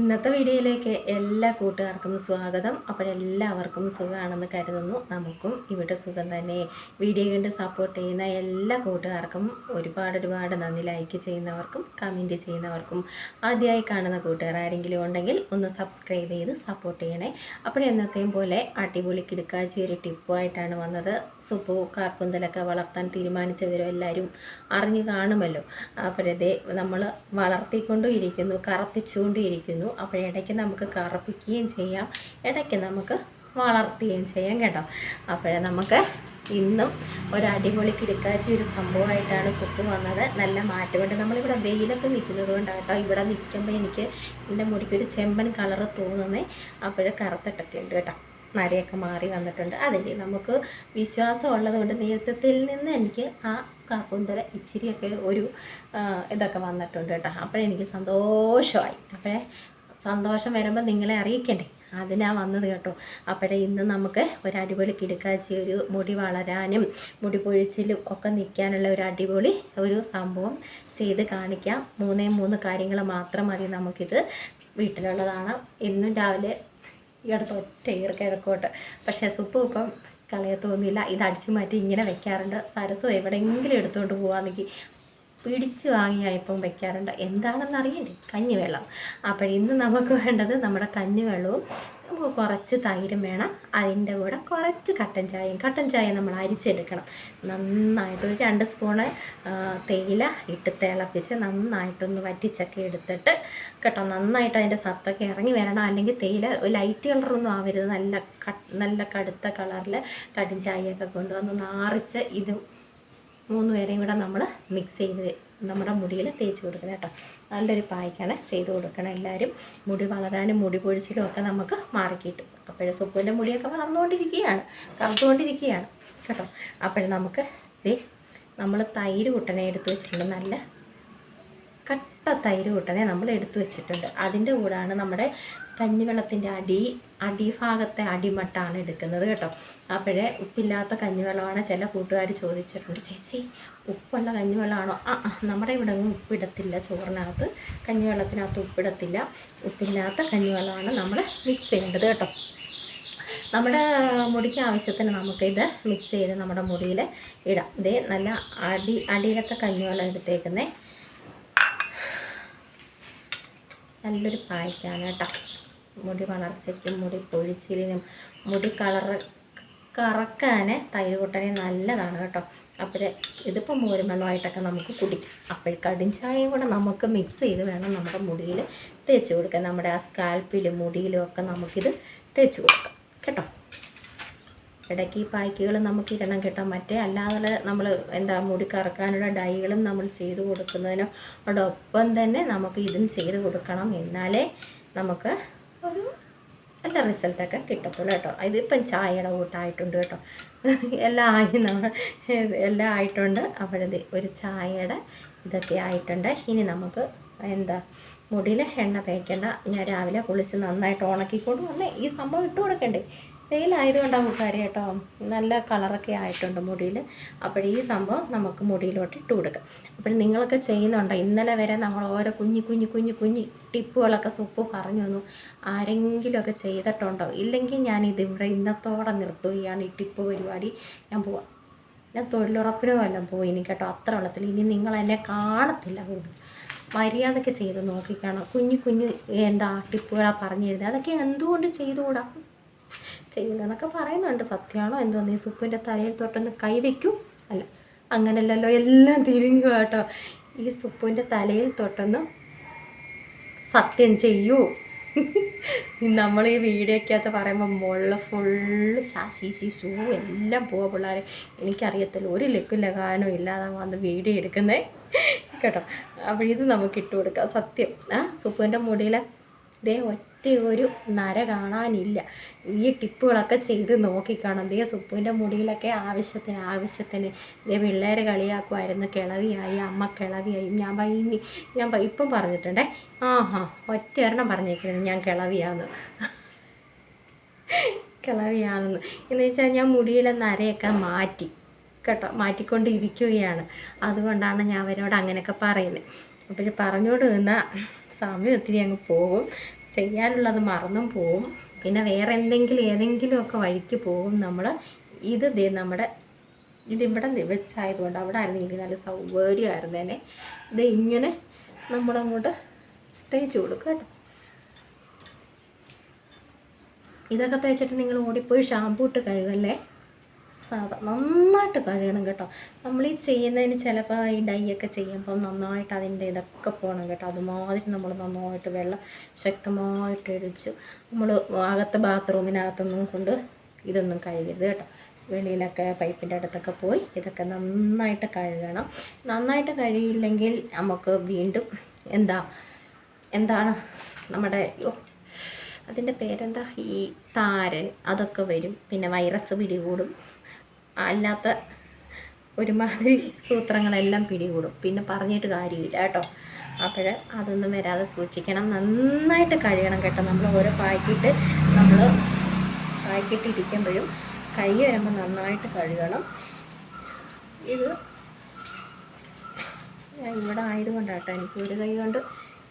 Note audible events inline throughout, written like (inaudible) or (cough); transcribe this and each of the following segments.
ഇന്നത്തെ വീഡിയോയിലേക്ക് എല്ലാ കൂട്ടുകാർക്കും സ്വാഗതം. അപ്പോൾ എല്ലാവർക്കും സുഖമാണെന്ന് കരുതുന്നു. നമുക്കും ഇവിടെ സുഖം തന്നെ. വീഡിയോ കണ്ട് സപ്പോർട്ട് ചെയ്യുന്ന എല്ലാ കൂട്ടുകാർക്കും ഒരുപാട് ഒരുപാട് നന്ദി. ലൈക്ക് ചെയ്യുന്നവർക്കും കമന്റ് ചെയ്യുന്നവർക്കും ആദ്യമായി കാണുന്ന കൂട്ടുകാർ ആരെങ്കിലും ഉണ്ടെങ്കിൽ ഒന്ന് സബ്സ്ക്രൈബ് ചെയ്ത് സപ്പോർട്ട് ചെയ്യണേ. അപ്പോൾ എന്നത്തെയും പോലെ അടിപൊളി കിടക്കാച്ചി ഒരു ടിപ്പുമായിട്ടാണ് വന്നത്. സുപ്പു കാർപ്പുന്തലൊക്കെ വളർത്താൻ തീരുമാനിച്ചവരും എല്ലാവരും അറിഞ്ഞു കാണുമല്ലോ. അപ്പോഴതേ നമ്മൾ വളർത്തിക്കൊണ്ടും ഇരിക്കുന്നു കറപ്പിച്ചുകൊണ്ടും ഇരിക്കുന്നു. അപ്പോൾ ഇടയ്ക്ക് നമുക്ക് കറുപ്പിക്കുകയും ചെയ്യാം. ഇടയ്ക്ക് നമുക്ക് വളർത്തുകയും ചെയ്യാം കേട്ടോ. അപ്പോഴേ നമുക്ക് ഇന്നും ഒരു അടിപൊളി കിടക്കാച്ചി ഒരു സംഭവമായിട്ടാണ് സുപ്പ് വന്നത്. നല്ല മാറ്റമുണ്ട്. നമ്മളിവിടെ വെയിലത്ത് നിൽക്കുന്നത് കൊണ്ടാട്ടോ ഇവിടെ നിൽക്കുമ്പോൾ എനിക്ക് എന്റെ മുടിക്ക് ഒരു ചെമ്പൻ കളറ് തോന്നുന്നേ. അപ്പോഴേ കറുത്തിട്ടൊക്കെ ഉണ്ട് കേട്ടോ. നരയൊക്കെ മാറി വന്നിട്ടുണ്ട്. അതല്ലേ നമുക്ക് വിശ്വാസം ഉള്ളതുകൊണ്ട് നേതൃത്വത്തിൽ നിന്ന് എനിക്ക് ആ കാക്കുന്തല ഇച്ചിരിയൊക്കെ ഒരു ഇതൊക്കെ വന്നിട്ടുണ്ട് കേട്ടോ. അപ്പോഴെനിക്ക് സന്തോഷമായി. അപ്പോഴേ സന്തോഷം വരുമ്പോൾ നിങ്ങളെ അറിയിക്കണ്ടേ? അതിനാ വന്നത് കേട്ടോ. അപ്പോഴേ ഇന്ന് നമുക്ക് ഒരു അടിപൊളി കിടക്കാച്ചി ഒരു മുടി വളരാനും മുടി പൊഴിച്ചിലും ഒക്കെ നിൽക്കാനുള്ള ഒരു അടിപൊളി ഒരു സംഭവം ചെയ്ത് കാണിക്കാം. മൂന്നേ മൂന്ന് കാര്യങ്ങൾ മാത്രം മതി നമുക്കിത് വീട്ടിലുള്ളതാണ്. ഇന്നും രാവിലെ ഈ അടുത്ത് ഒറ്റ ഈർക്കിഴക്കോട്ട് പക്ഷേ സുപ്പ് ഇപ്പം കളയത്തൊന്നുമില്ല ഇത് അടിച്ചു മാറ്റി ഇങ്ങനെ വെക്കാറുണ്ട്. സരസ് എവിടെയെങ്കിലും എടുത്തുകൊണ്ട് പോവാണെങ്കിൽ പിടിച്ചു വാങ്ങിയായപ്പം വെക്കാറുണ്ട്. എന്താണെന്ന് അറിയില്ലേ കഞ്ഞിവെള്ളം. അപ്പോൾ ഇന്ന് നമുക്ക് വേണ്ടത് നമ്മുടെ കഞ്ഞിവെള്ളവും കുറച്ച് തൈരും വേണം. അതിന്റെ കൂടെ കുറച്ച് കട്ടൻ ചായയും കട്ടൻ ചായ നമ്മൾ അരിച്ചെടുക്കണം. നന്നായിട്ട് ഒരു രണ്ട് സ്പൂണ് തേയില ഇട്ട് തിളപ്പിച്ച് നന്നായിട്ടൊന്ന് വറ്റിച്ചൊക്കെ എടുത്തിട്ട് കേട്ടോ നന്നായിട്ട് അതിന്റെ സത്തൊക്കെ ഇറങ്ങി വരണം. അല്ലെങ്കിൽ തേയില ലൈറ്റ് കളറൊന്നും ആവരുത്. നല്ല നല്ല കടുത്ത കളറിൽ കട്ടൻ ചായയൊക്കെ കൊണ്ടുവന്ന് നാറിച്ച് ഇത് മൂന്ന് പേരെയും കൂടെ നമ്മൾ മിക്സ് ചെയ്ത് നമ്മുടെ മുടിയിൽ തേച്ച് കൊടുക്കണം കേട്ടോ. നല്ലൊരു പായ്ക്കാണ് ചെയ്ത് കൊടുക്കണം എല്ലാവരും മുടി വളരാനും മുടി പൊഴിച്ചിലും ഒക്കെ നമുക്ക് മാറിക്കിട്ടും അപ്പോഴേ സുപ്പുവിന്റെ മുടിയൊക്കെ വളർന്നുകൊണ്ടിരിക്കുകയാണ് കറുത്തുകൊണ്ടിരിക്കുകയാണ് കേട്ടോ. അപ്പോഴേ നമുക്ക് ദേ നമ്മൾ തൈര് കുട്ടനെ എടുത്തു വെച്ചിട്ടുണ്ട്. നല്ല കട്ട തൈര് കുട്ടനെ നമ്മൾ എടുത്തു വെച്ചിട്ടുണ്ട്. അതിന്റെ കൂടാണ് നമ്മുടെ കഞ്ഞിവെള്ളത്തിന്റെ അടി അടിഭാഗത്തെ അടിമട്ടാണ് എടുക്കുന്നത് കേട്ടോ. അപ്പോഴേ ഉപ്പില്ലാത്ത കഞ്ഞിവെള്ളമാണ് ചില കൂട്ടുകാർ ചോദിച്ചിട്ടുണ്ട്. ചേച്ചി ഉപ്പുള്ള കഞ്ഞിവെള്ളമാണോ? ആ നമ്മുടെ ഇവിടെ ഒന്നും ഉപ്പിടത്തില്ല ചോറിനകത്ത്. കഞ്ഞിവെള്ളത്തിനകത്ത് ഉപ്പിടത്തില്ല. ഉപ്പില്ലാത്ത കഞ്ഞിവെള്ളമാണ് നമ്മൾ മിക്സ് ചെയ്യേണ്ടത് കേട്ടോ. നമ്മുടെ മുടിക്ക് ആവശ്യത്തിന് നമുക്കിത് മിക്സ് ചെയ്ത് നമ്മുടെ മുടിയിൽ ഇടാം. ഇതേ നല്ല അടി അടിയിലത്തെ കഞ്ഞിവെള്ളം എടുത്തേക്കുന്നേ. നല്ലൊരു പായ്ക്കാണ് കേട്ടോ. മുടി വളർച്ചയ്ക്കും മുടി പൊഴിച്ചിലിനും മുടി കളർ കറക്കാൻ തൈര് കൂട്ടനെ നല്ലതാണ് കേട്ടോ. അപ്പോൾ ഇതിപ്പോൾ മോരും വെള്ളമായിട്ടൊക്കെ നമുക്ക് കുടിക്കാം. അപ്പോൾ കടും ചായയും കൂടെ നമുക്ക് മിക്സ് ചെയ്ത് വേണം നമ്മുടെ മുടിയിൽ തേച്ച് കൊടുക്കാൻ. നമ്മുടെ ആ സ്കാൽപ്പിലും മുടിയിലും ഒക്കെ നമുക്കിത് തേച്ച് കൊടുക്കാം. കേട്ടോ? ഇടയ്ക്ക് ഈ പായ്ക്കുകൾ നമുക്ക് ഇടണം കേട്ടോ. മറ്റേ അല്ലാതെ നമ്മൾ എന്താ മുടി കറക്കാനുള്ള ഡൈകളും നമ്മൾ ചെയ്ത് കൊടുക്കുന്നതിനോടൊപ്പം തന്നെ നമുക്ക് ഇതും ചെയ്ത് കൊടുക്കണം. എന്നാലേ നമുക്ക് നല്ല റിസൾട്ടൊക്കെ കിട്ടത്തുള്ളൂ കേട്ടോ. ഇതിപ്പം ചായയുടെ കൂട്ടായിട്ടുണ്ട് കേട്ടോ. എല്ലാം ആയി നമ്മൾ എല്ലാം ആയിട്ടുണ്ട്. അപ്പോഴത് ഒരു ചായയുടെ ഇതൊക്കെ ആയിട്ടുണ്ട്. ഇനി നമുക്ക് എന്താ മുടിയിൽ എണ്ണ തേക്കേണ്ട. ഞാൻ രാവിലെ കുളിച്ച് നന്നായിട്ട് ഉണക്കിക്കൊണ്ട് വന്നേ ഈ സംഭവം ഇട്ട് കൊടുക്കണ്ടേ വെയിലായതുകൊണ്ടാണ് കൂട്ടുകാരി കേട്ടോ. നല്ല കളറൊക്കെ ആയിട്ടുണ്ട് മുടിയിൽ അപ്പോൾ ഈ സംഭവം നമുക്ക് മുടിയിലോട്ട് ഇട്ട് കൊടുക്കാം. അപ്പോൾ നിങ്ങളൊക്കെ ചെയ്യുന്നുണ്ടോ? ഇന്നലെ വരെ നമ്മൾ ഓരോ കുഞ്ഞു കുഞ്ഞു കുഞ്ഞു കുഞ്ഞു ടിപ്പുകളൊക്കെ സുപ്പ് പറഞ്ഞു തന്നു. ആരെങ്കിലുമൊക്കെ ചെയ്തിട്ടുണ്ടോ? ഇല്ലെങ്കിൽ ഞാൻ ഇതിവിടെ ഇന്നത്തോടെ നിർത്തുകയാണ് ഈ ടിപ്പ് പരിപാടി. ഞാൻ പോവാം. ഞാൻ തൊഴിലുറപ്പിനോ വല്ലതും പോയി എനിക്ക് കേട്ടോ. അത്ര വെള്ളത്തിൽ ഇനി നിങ്ങൾ എന്നെ കാണത്തില്ല കൂടുതൽ. മര്യാദയ്ക്ക് ചെയ്ത് നോക്കിക്കാണോ. കുഞ്ഞു കുഞ്ഞു എന്താ ടിപ്പുകളാണ് പറഞ്ഞു തരുന്നത് അതൊക്കെ എന്തുകൊണ്ട് ചെയ്തുകൂടാ? ചെയ്യുന്നതെന്നൊക്കെ പറയുന്നുണ്ട്. സത്യമാണോ എന്തോ? നീ സുപ്പിന്റെ തലയിൽ തൊട്ടൊന്ന് കൈവയ്ക്കൂ അല്ല അങ്ങനെയല്ലല്ലോ എല്ലാം തിരിഞ്ഞു കേട്ടോ. ഈ സുപ്പിന്റെ തലയിൽ തൊട്ടൊന്ന് സത്യം ചെയ്യൂ. (laughs) നമ്മൾ ഈ വീഡിയോക്കകത്ത് പറയുമ്പോൾ മുള്ള ഫുള്ള് ശാശി ശിശു എല്ലാം പോവാ പിള്ളേരെ. എനിക്കറിയത്തില്ല ഒരു ലക്കും ലഗാനും ഇല്ലാതെ വന്ന് വീഡിയോ എടുക്കുന്നേ. കേട്ടോ? അപ്പോൾ ഇത് നമുക്ക് ഇട്ട് കൊടുക്കാം. സത്യം. ആ സുപ്പുവിന്റെ മുടിയിലെ ദേ ഒറ്റ ഒരു നര കാണാനില്ല. ഈ ടിപ്പുകളൊക്കെ ചെയ്ത് നോക്കിക്കാണാം. ദേ സുപ്പുവിന്റെ മുടിയിലൊക്കെ ആവശ്യത്തിന് ആവശ്യത്തിന്. ദേ പിള്ളേർ കളിയാക്കുമായിരുന്നു കിളവിയായി അമ്മ കിളവിയായി. ഞാൻ ഇനി ഞാൻ ഇപ്പം പറഞ്ഞിട്ടുണ്ടേ. ആ ഹാ ഒറ്റ ഒരെണ്ണം പറഞ്ഞേക്കുന്നു ഞാൻ കിളവിയാന്ന്. കിളവിയാണെന്ന്. എന്ന് വെച്ചാൽ ഞാൻ മുടിയിലെ നരയൊക്കെ മാറ്റി കേട്ടോ മാറ്റിക്കൊണ്ടിരിക്കുകയാണ്. അതുകൊണ്ടാണ് ഞാൻ അവരോട് അങ്ങനെയൊക്കെ പറയുന്നത്. അപ്പോൾ പറഞ്ഞുകൊണ്ട് നിന്ന സമയം ഒത്തിരി അങ്ങ് പോകും. ചെയ്യാനുള്ളത് മറന്നും പോവും. പിന്നെ വേറെ എന്തെങ്കിലും ഏതെങ്കിലുമൊക്കെ വഴിക്ക് പോകും നമ്മൾ ഇത് നമ്മുടെ ഇതിവിടെ വെച്ചായതുകൊണ്ട് അവിടെ ആയിരുന്നെങ്കിൽ നല്ല സൗകര്യമായിരുന്നു തന്നെ ഇത് ഇങ്ങനെ നമ്മളങ്ങോട്ട് തേച്ച് കൊടുക്കുക കേട്ടോ. ഇതൊക്കെ തേച്ചിട്ട് നിങ്ങൾ ഓടിപ്പോയി ഷാമ്പൂ ഇട്ട് കഴുകല്ലേ? സാധാ നന്നായിട്ട് കഴുകണം കേട്ടോ. നമ്മൾ ഈ ചെയ്യുന്നതിന് ചിലപ്പോൾ ഈ ഡൈ ഒക്കെ ചെയ്യുമ്പോൾ നന്നായിട്ട് അതിന്റെ ഇതൊക്കെ പോകണം കേട്ടോ. അതുമാതിരി നമ്മൾ നന്നായിട്ട് വെള്ളം ശക്തമായിട്ട് ഒഴിച്ച് നമ്മൾ അകത്ത് ബാത്റൂമിനകത്തൊന്നും കൊണ്ട് ഇതൊന്നും കഴുകരുത് കേട്ടോ. വെളിയിലൊക്കെ പൈപ്പിന്റെ അടുത്തൊക്കെ പോയി ഇതൊക്കെ നന്നായിട്ട് കഴുകണം. നന്നായിട്ട് കഴുകിയില്ലെങ്കിൽ നമുക്ക് വീണ്ടും എന്താ എന്താണ് നമ്മുടെ അതിന്റെ പേരെന്താ? ഈ താരൻ അതൊക്കെ വരും. പിന്നെ വൈറസ് പിടികൂടും. അല്ലാത്ത ഒരുമാതിരി സൂത്രങ്ങളെല്ലാം പിടികൂടും. പിന്നെ പറഞ്ഞിട്ട് കാര്യമില്ല കേട്ടോ. അപ്പോൾ അതൊന്നും വരാതെ സൂക്ഷിക്കണം. നന്നായിട്ട് കഴുകണം കേട്ടോ. നമ്മൾ ഓരോ പാക്കറ്റ് നമ്മൾ പാക്കറ്റ് ഇരിക്കുമ്പോഴും കൈ വരുമ്പോൾ നന്നായിട്ട് കഴുകണം. ഇത് ഞാൻ ഇവിടെ ആയതുകൊണ്ടാട്ടോ എനിക്ക് ഒരു കൈ കൊണ്ട്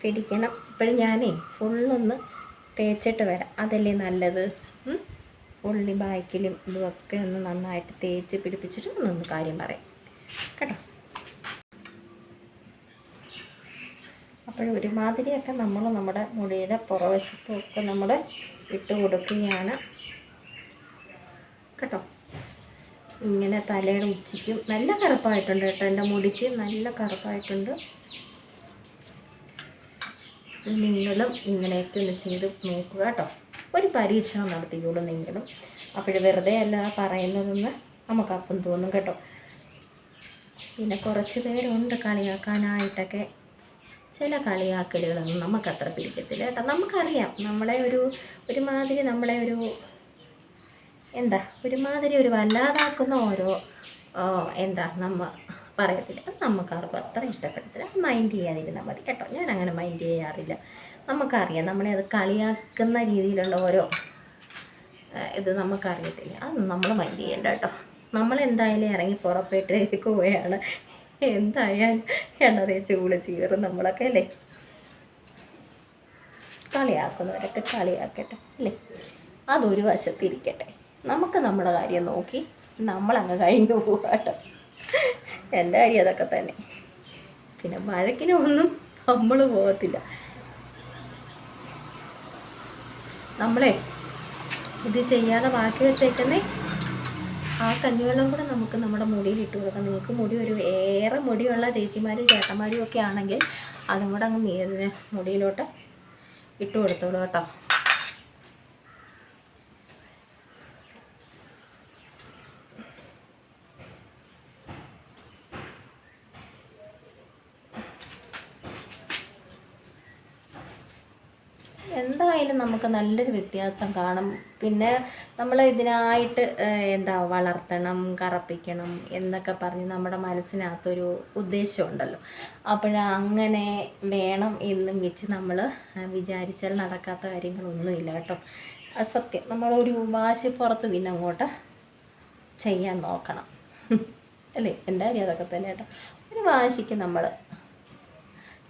പിടിക്കണം. ഇപ്പോഴും ഞാനേ ഫുള്ളൊന്ന് തേച്ചിട്ട് വരാം. അതല്ലേ നല്ലത്? ഉള്ളി ബാക്കിലും ഇതുമൊക്കെ ഒന്ന് നന്നായിട്ട് തേച്ച് പിടിപ്പിച്ചിട്ട് ഒന്നൊന്ന് കാര്യം പറയാം. കേട്ടോ? അപ്പോൾ ഒരുമാതിരിയൊക്കെ നമ്മൾ നമ്മുടെ മുടിയുടെ പുറവശത്തും ഒക്കെ നമ്മൾ ഇട്ട് കൊടുക്കുകയാണ്. കേട്ടോ? ഇങ്ങനെ തലയുടെ ഉച്ചയ്ക്കും നല്ല കറുപ്പായിട്ടുണ്ട് കേട്ടോ എന്റെ മുടിക്ക് നല്ല കറുപ്പായിട്ടുണ്ട്. നിങ്ങളും ഇങ്ങനെയൊക്കെ ഒന്ന് ചെയ്ത് നോക്കുക കേട്ടോ. ഒരു പരീക്ഷണം നടത്തിക്കോളൂ നിങ്ങളും അപ്പോൾ വെറുതെ അല്ല പറയുന്നതെന്ന് നമുക്ക് അപ്പം തോന്നും കേട്ടോ. പിന്നെ കുറച്ച് പേരുണ്ട് കളിയാക്കാനായിട്ടൊക്കെ. ചില കളിയാക്കലുകളൊന്നും നമുക്കത്ര പിടിക്കത്തില്ല കേട്ടോ. നമുക്കറിയാം നമ്മളെ ഒരു ഒരുമാതിരി നമ്മളെ ഒരു എന്താ ഒരുമാതിരി ഒരു വല്ലാതാക്കുന്ന ഓരോ എന്താ നമ്മ പറയത്തില്ല. അത് നമുക്കാർക്കും അത്ര ഇഷ്ടപ്പെടത്തില്ല. മൈൻഡ് ചെയ്യാതിരുന്നാൽ മതി കേട്ടോ. ഞാൻ അങ്ങനെ മൈൻഡ് ചെയ്യാറില്ല. നമുക്കറിയാം. നമ്മളെ അത് കളിയാക്കുന്ന രീതിയിലുള്ള ഓരോ ഇത് നമുക്കറിയത്തില്ല. അതൊന്നും നമ്മൾ മൈൻഡ് ചെയ്യണ്ട കേട്ടോ. നമ്മൾ എന്തായാലും ഇറങ്ങി പുറപ്പെട്ട് പോവുകയാണ് എന്തായാലും എണ്ണ തേച്ച് കയറും നമ്മളൊക്കെ അല്ലേ? കളിയാക്കുന്നവരൊക്കെ കളിയാക്കട്ടെ അല്ലേ? അതൊരു വശത്തിരിക്കട്ടെ നമുക്ക് നമ്മുടെ കാര്യം നോക്കി നമ്മളങ്ങ് കഴിഞ്ഞു പോകാം കേട്ടോ. എന്റെ കാര്യം അതൊക്കെ തന്നെ. പിന്നെ മഴക്കിനൊന്നും നമ്മൾ പോകത്തില്ല. നമ്മളെ ഇത് ചെയ്യാതെ ബാക്കി വെച്ചേക്കുന്നേ ആ കഞ്ഞിവെള്ളം കൂടെ നമുക്ക് നമ്മുടെ മുടിയിൽ ഇട്ട് കൊടുക്കാം. നിങ്ങൾക്ക് മുടി ഒരു ഏറെ മുടിയുള്ള ചേച്ചിമാരും ചേട്ടന്മാരും ഒക്കെ ആണെങ്കിൽ അതും കൂടെ അങ്ങ് മുടിയിലോട്ട് ഇട്ട് കൊടുത്തോളൂ കേട്ടോ. എന്തായാലും നമുക്ക് നല്ലൊരു വ്യത്യാസം കാണും. പിന്നെ നമ്മൾ ഇതിനായിട്ട് എന്താ വളർത്തണം കറപ്പിക്കണം എന്നൊക്കെ പറഞ്ഞ് നമ്മുടെ മനസ്സിനകത്തൊരു ഉദ്ദേശമുണ്ടല്ലോ. അപ്പോൾ അങ്ങനെ വേണം എന്നും വെച്ച് നമ്മൾ വിചാരിച്ചാൽ നടക്കാത്ത കാര്യങ്ങളൊന്നുമില്ല കേട്ടോ. സത്യം. നമ്മളൊരു വാശി പുറത്ത് പിന്നെ അങ്ങോട്ട് ചെയ്യാൻ നോക്കണം. അല്ലേ? കാര്യം അതൊക്കെ തന്നെ കേട്ടോ. ഒരു വാശിക്ക് നമ്മൾ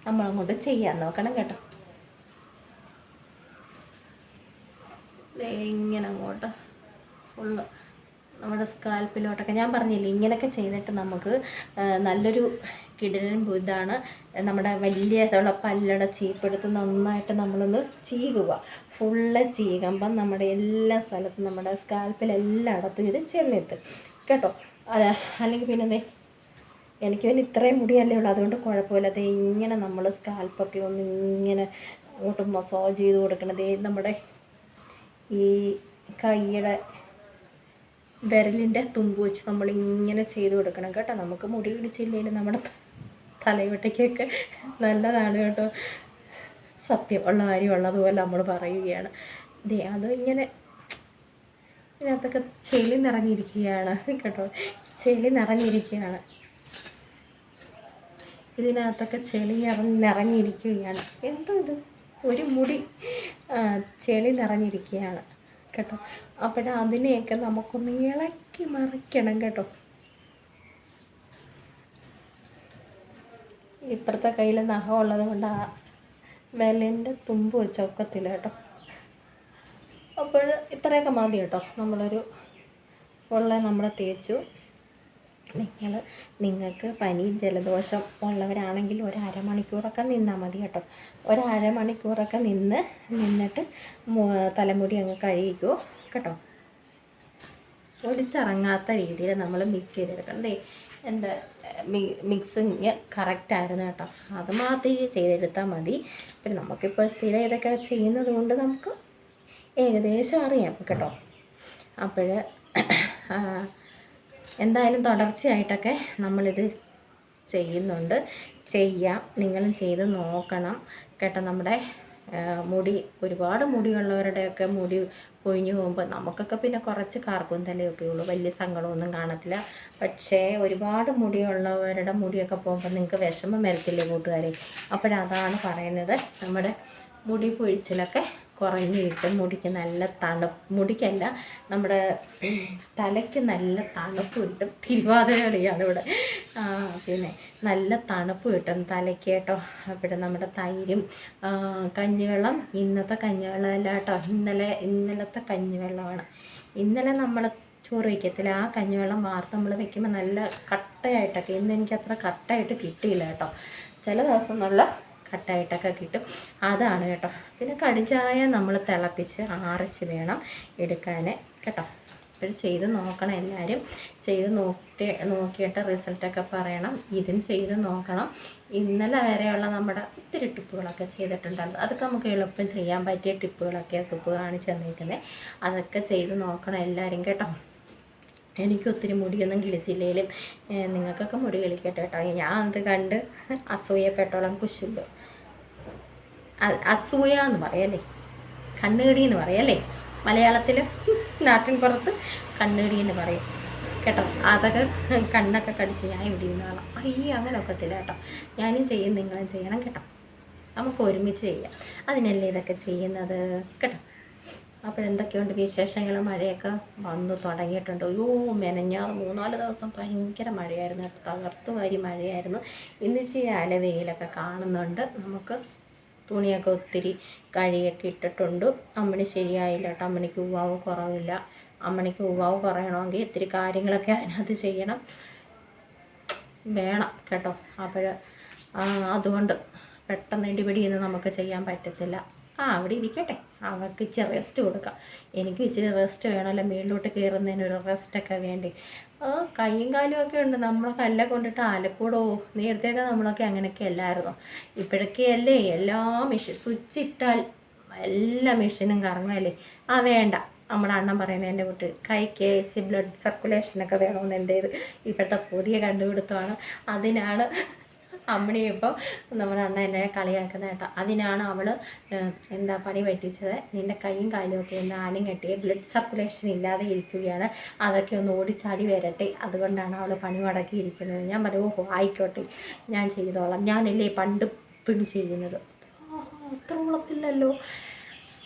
നമ്മളങ്ങോട്ട് ചെയ്യാൻ നോക്കണം കേട്ടോ ദേ ഇങ്ങനെ അങ്ങോട്ട് ഫുള്ള് നമ്മുടെ സ്കാൽപ്പിലോട്ടൊക്കെ. ഞാൻ പറഞ്ഞില്ലേ ഇങ്ങനെയൊക്കെ ചെയ്തിട്ട് നമുക്ക് നല്ലൊരു കിടലും ഇതാണ്. നമ്മുടെ വലിയ ഇതുള്ള പല്ലട ചീപ്പെടുത്ത് നന്നായിട്ട് നമ്മളൊന്ന് ചീകുക. ഫുള്ള് ചീകുമ്പം നമ്മുടെ എല്ലാ സ്ഥലത്തും നമ്മുടെ സ്കാൽപ്പിലെല്ലായിടത്തും ഇത് ചെന്നെത്തും കേട്ടോ? അല്ല അല്ലെങ്കിൽ പിന്നെ എനിക്ക് പിന്നെ ഇത്രയും മുടിയല്ലേ ഉള്ളൂ. അതുകൊണ്ട് കുഴപ്പമില്ല. അത് ഇങ്ങനെ നമ്മൾ സ്കാൽപ്പൊക്കെ ഒന്ന് ഇങ്ങനെ അങ്ങോട്ട് മസാജ് ചെയ്ത് കൊടുക്കണത് നമ്മുടെ ഈ കൈയുടെ വിരലിന്റെ തുമ്പ് വെച്ച് നമ്മളിങ്ങനെ ചെയ്ത് കൊടുക്കണം കേട്ടോ. നമുക്ക് മുടി പിടിച്ചില്ലെങ്കിലും നമ്മുടെ തലയോട്ടയ്ക്കൊക്കെ നല്ലതാണ് കേട്ടോ. സത്യം ഉള്ള കാര്യം ഉള്ളതുപോലെ നമ്മൾ പറയുകയാണ്. ദേ അത് ഇങ്ങനെ ഇതിനകത്തൊക്കെ ചെളി നിറഞ്ഞിരിക്കുകയാണ് കേട്ടോ. ചെളി നിറഞ്ഞിരിക്കുകയാണ്. ഇതിനകത്തൊക്കെ ചെളി നിറ നിറഞ്ഞിരിക്കുകയാണ്. എന്തോ ഇത്? ഒരു മുടി ചെളി നിറഞ്ഞിരിക്കുകയാണ് കേട്ടോ. അപ്പോൾ അതിനെയൊക്കെ നമുക്കൊന്ന് ഇളക്കി മറിക്കണം കേട്ടോ. ഇപ്പുറത്തെ കയ്യിൽ നഖം ഉള്ളത് കൊണ്ട് ആ വിലന്റെ തുമ്പ് വെച്ചൊക്കത്തില്ല കേട്ടോ. അപ്പോൾ ഇത്രയൊക്കെ മതി കേട്ടോ. നമ്മളൊരു ഉള്ള നമ്മൾ തേച്ചു. നിങ്ങൾ നിങ്ങൾക്ക് പനി ജലദോഷം ഉള്ളവരാണെങ്കിൽ ഒരു നിന്നാൽ മതി കേട്ടോ. ഒരു നിന്ന് നിന്നിട്ട് തലമുടി അങ്ങ് കഴുകിക്കോ കേട്ടോ. ഒടിച്ചിറങ്ങാത്ത രീതിയിൽ നമ്മൾ മിക്സ് ചെയ്തെടുക്കണ്ടേ എന്റെ മിക്സിങ് കറക്റ്റായിരുന്നു കേട്ടോ. അത് മാത്രമേ ചെയ്തെടുത്താൽ മതി. പിന്നെ നമുക്കിപ്പോൾ സ്ഥിരം ഇതൊക്കെ ചെയ്യുന്നത് കൊണ്ട് നമുക്ക് ഏകദേശം അറിയാം കേട്ടോ. അപ്പോൾ എന്തായാലും തുടർച്ചയായിട്ടൊക്കെ നമ്മളിത് ചെയ്യുന്നുണ്ട്. ചെയ്യാം. നിങ്ങളും ചെയ്ത് നോക്കണം. കേട്ടോ നമ്മുടെ മുടി ഒരുപാട് മുടിയുള്ളവരുടെയൊക്കെ മുടി കൊഴിഞ്ഞു പോകുമ്പോൾ നമുക്കൊക്കെ പിന്നെ കുറച്ച് കാർക്കും തലയൊക്കെ ഉള്ളൂ. വലിയ സങ്കടമൊന്നും കാണത്തില്ല. പക്ഷേ ഒരുപാട് മുടിയുള്ളവരുടെ മുടിയൊക്കെ പോകുമ്പോൾ നിങ്ങൾക്ക് വിഷമം വരത്തില്ലേ കൂട്ടുകാരെ? അപ്പോഴതാണ് പറയുന്നത്. നമ്മുടെ മുടി പൊഴിച്ചിലൊക്കെ കുറഞ്ഞു കിട്ടും. മുടിക്ക് നല്ല തണുപ്പ് മുടിക്കല്ല നമ്മുടെ തലയ്ക്ക് നല്ല തണുപ്പ് കിട്ടും. തിരുവാതിര കളിയാണ് ഇവിടെ. പിന്നെ നല്ല തണുപ്പ് കിട്ടും തലയ്ക്ക് കേട്ടോ. അവിടെ നമ്മുടെ തൈരും കഞ്ഞിവെള്ളം. ഇന്നത്തെ കഞ്ഞിവെള്ളം അല്ല കേട്ടോ. ഇന്നലെ ഇന്നലത്തെ കഞ്ഞിവെള്ളമാണ്. ഇന്നലെ നമ്മൾ ചോറ് വയ്ക്കത്തില്ല. ആ കഞ്ഞിവെള്ളം വാർത്ത് നമ്മൾ വെക്കുമ്പോൾ നല്ല കട്ടയായിട്ടൊക്കെ ഇന്ന് എനിക്ക് അത്ര കട്ടയായിട്ട് കിട്ടിയില്ല കേട്ടോ. ചില ദിവസം നല്ല കട്ടായിട്ടൊക്കെ കിട്ടും. അതാണ് കേട്ടോ. പിന്നെ കടിച്ചായ നമ്മൾ തിളപ്പിച്ച് ആറച്ച് വേണം എടുക്കാൻ കേട്ടോ. അപ്പോൾ ചെയ്ത് നോക്കണം എല്ലാവരും. ചെയ്ത് നോക്കി നോക്കിയിട്ട് റിസൾട്ടൊക്കെ പറയണം. ഇതും ചെയ്ത് നോക്കണം. ഇന്നലെ വരെയുള്ള നമ്മുടെ ഒത്തിരി ടിപ്പുകളൊക്കെ ചെയ്തിട്ടുണ്ടായിരുന്നു അതൊക്കെ നമുക്ക് എളുപ്പം ചെയ്യാൻ പറ്റിയ ടിപ്പുകളൊക്കെ സുപ്പ് കാണിച്ച് തന്നിരിക്കുന്നത് അതൊക്കെ ചെയ്ത് നോക്കണം എല്ലാവരും. കേട്ടോ. എനിക്ക് ഒത്തിരി മുടിയൊന്നും കിളിച്ചില്ലേലും നിങ്ങൾക്കൊക്കെ മുടി കിളിക്കട്ടെ കേട്ടോ. ഞാൻ അത് കണ്ട് അസൂയപ്പെട്ടോളം കുശുമ്പ്. അസൂയ എന്ന് പറയല്ലേ? കണ്ണുകടി എന്ന് പറയല്ലേ? മലയാളത്തിൽ നാട്ടിൻ പുറത്ത് കണ്ണുകടി എന്ന് പറയും. കേട്ടോ അതൊക്കെ കണ്ണൊക്കെ കടിച്ച് ഞാൻ ഇവിടെ ഇരുന്ന് കാണാം. അയ്യോ അങ്ങനെ ഒക്കത്തില്ല കേട്ടോ. ഞാനും ചെയ്യും നിങ്ങളും ചെയ്യണം കേട്ടോ. നമുക്ക് ഒരുമിച്ച് ചെയ്യാം. അതിനല്ലേ ഇതൊക്കെ ചെയ്യുന്നത്? കേട്ടോ അപ്പോൾ എന്തൊക്കെയുണ്ട് വിശേഷങ്ങൾ മഴയൊക്കെ വന്നു തുടങ്ങിയിട്ടുണ്ട്. അയ്യോ മെനഞ്ഞാറ് മൂന്നാൽ ദിവസം ഭയങ്കര മഴയായിരുന്നു. തകർത്തു വാരി മഴയായിരുന്നു. ഇന്ന് ഇച്ചിരി അലവെയിലൊക്കെ കാണുന്നുണ്ട്. നമുക്ക് തുണിയൊക്കെ ഒത്തിരി കഴിയൊക്കെ ഇട്ടിട്ടുണ്ട്. അമ്മണി ശരിയായില്ല കേട്ടോ. അമ്മണിക്ക് ഉവാവ് കുറവില്ല. അമ്മണിക്ക് ഉവാവ് കുറയണമെങ്കിൽ ഇത്തിരി കാര്യങ്ങളൊക്കെ അതിനകത്ത് ചെയ്യണം. വേണം കേട്ടോ. അപ്പോൾ അതുകൊണ്ട് പെട്ടെന്ന് ഇടിപിടിയൊന്നും നമുക്ക് ചെയ്യാൻ പറ്റത്തില്ല. ആ അവിടെ ഇരിക്കട്ടെ. അവർക്ക് ഇച്ചിരി റെസ്റ്റ് കൊടുക്കാം. എനിക്ക് ഇച്ചിരി റെസ്റ്റ് വേണമല്ലോ. മേളിലോട്ട് കയറുന്നതിന് ഒരു റെസ്റ്റൊക്കെ വേണ്ടി. കൈയും കാലും ഒക്കെ ഉണ്ട്. നമ്മളൊക്കെ കല്ല കൊണ്ടിട്ട് അലക്കൂടോ? നേരത്തെയൊക്കെ നമ്മളൊക്കെ അങ്ങനെയൊക്കെ അല്ലായിരുന്നു? ഇപ്പോഴൊക്കെ അല്ലേ എല്ലാ മെഷീൻ സ്വിച്ച് ഇട്ടാൽ എല്ലാ മെഷീനും കറങ്ങുമല്ലേ ആ വേണ്ട. നമ്മുടെ അണ്ണൻ പറയുന്നത് എന്റെ കുട്ടി കൈക്ക് ബ്ലഡ് സർക്കുലേഷനൊക്കെ വേണമെന്ന് എന്റെ ഇത്. ഇപ്പോഴത്തെ പുതിയ കണ്ടുപിടുത്തമാണ്. അതിനാണ് അമ്മണി ഇപ്പോൾ നമ്മുടെ അണ്ണ എന്നെ കളിയാക്കുന്ന കേട്ടോ അതിനാണ് അവൾ എന്താ പണി പറ്റിച്ചത് നിന്റെ കൈയും കാലും ഒക്കെ ഒന്ന് ആലും കെട്ടി ബ്ലഡ് സർക്കുലേഷൻ ഇല്ലാതെ ഇരിക്കുകയാണ്. അതൊക്കെ ഒന്ന് ഓടിച്ചാടി വരട്ടെ. അതുകൊണ്ടാണ് അവൾ പണി മുടക്കിയിരിക്കുന്നത് ഞാൻ പറയും ഓഹോ ആയിക്കോട്ടെ. ഞാൻ ചെയ്തോളാം. ഞാനല്ലേ പണ്ട് പിടിച്ചിരിക്കുന്നത് അത്ര ഉളത്തില്ലല്ലോ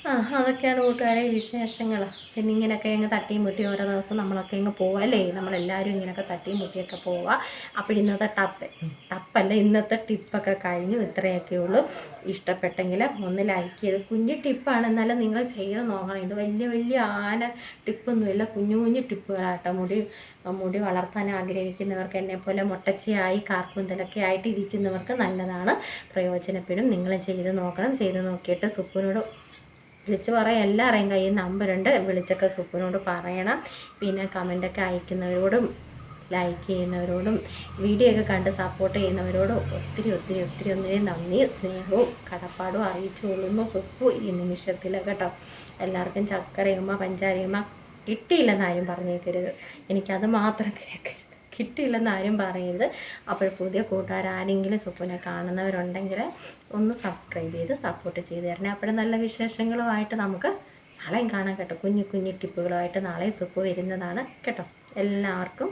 ആ അതൊക്കെയാണ് കൂട്ടുകാരെ വിശേഷങ്ങൾ പിന്നെ ഇങ്ങനെയൊക്കെ അങ്ങ് തട്ടിയും മുട്ടി ഓരോ ദിവസം നമ്മളൊക്കെ ഇങ്ങ് പോവുക അല്ലേ? നമ്മളെല്ലാവരും ഇങ്ങനെയൊക്കെ തട്ടിയും മുട്ടിയൊക്കെ പോവുക അപ്പോൾ ഇന്നത്തെ ടപ്പ് ടപ്പല്ല ഇന്നത്തെ ടിപ്പൊക്കെ കഴിഞ്ഞു. ഇത്രയൊക്കെ ഉള്ളൂ. ഇഷ്ടപ്പെട്ടെങ്കിൽ ഒന്ന് ലൈക്ക് ചെയ്ത്. കുഞ്ഞു ടിപ്പാണ്. എന്നാലും നിങ്ങൾ ചെയ്ത് നോക്കണം. ഇത് വലിയ വലിയ ആന ടിപ്പൊന്നുമില്ല. കുഞ്ഞു കുഞ്ഞു ടിപ്പുകളാട്ടോ. മുടി മുടി വളർത്താൻ ആഗ്രഹിക്കുന്നവർക്ക് എന്നെപ്പോലെ മുട്ടച്ചയായി കാർക്കുന്തലൊക്കെ ആയിട്ട് ഇരിക്കുന്നവർക്ക് നല്ലതാണ്. പ്രയോജനപ്പെടും. നിങ്ങൾ ചെയ്ത് നോക്കണം. ചെയ്ത് നോക്കിയിട്ട് സുപ്പിനോട് വിളിച്ച് പറയാം എല്ലാവരെയും കയ്യിൽ നമ്പറുണ്ട് വിളിച്ചൊക്കെ സുപ്പിനോട് പറയണം. പിന്നെ കമന്റൊക്കെ അയക്കുന്നവരോടും ലൈക്ക് ചെയ്യുന്നവരോടും വീഡിയോ ഒക്കെ കണ്ട് സപ്പോർട്ട് ചെയ്യുന്നവരോടും ഒത്തിരി ഒത്തിരി ഒത്തിരി ഒന്നിനെ നന്ദി സ്നേഹവും കടപ്പാടും അറിയിച്ചു കൊള്ളുന്നു സുപ്പു ഈ നിമിഷത്തിൽ കേട്ടോ. എല്ലാവർക്കും ചക്കരയുമ്മ പഞ്ചാരയമ്മ കിട്ടിയില്ലെന്നാരും പറഞ്ഞേക്കരുത്. എനിക്കത് മാത്രം കേൾക്കരുത് കിട്ടിയില്ലെന്ന് ആരും പറയരുത്. അപ്പോൾ പുതിയ കൂട്ടുകാരാരെങ്കിലും സുപ്പുനെ കാണുന്നവരുണ്ടെങ്കിൽ ഒന്ന് സബ്സ്ക്രൈബ് ചെയ്ത് സപ്പോർട്ട് ചെയ്ത് തരണം. അപ്പോൾ നല്ല വിശേഷങ്ങളുമായിട്ട് നമുക്ക് നാളെയും കാണാം കേട്ടോ. കുഞ്ഞു കുഞ്ഞു ടിപ്പുകളുമായിട്ട് നാളെ സുപ്പ് വരുന്നതാണ് കേട്ടോ. എല്ലാവർക്കും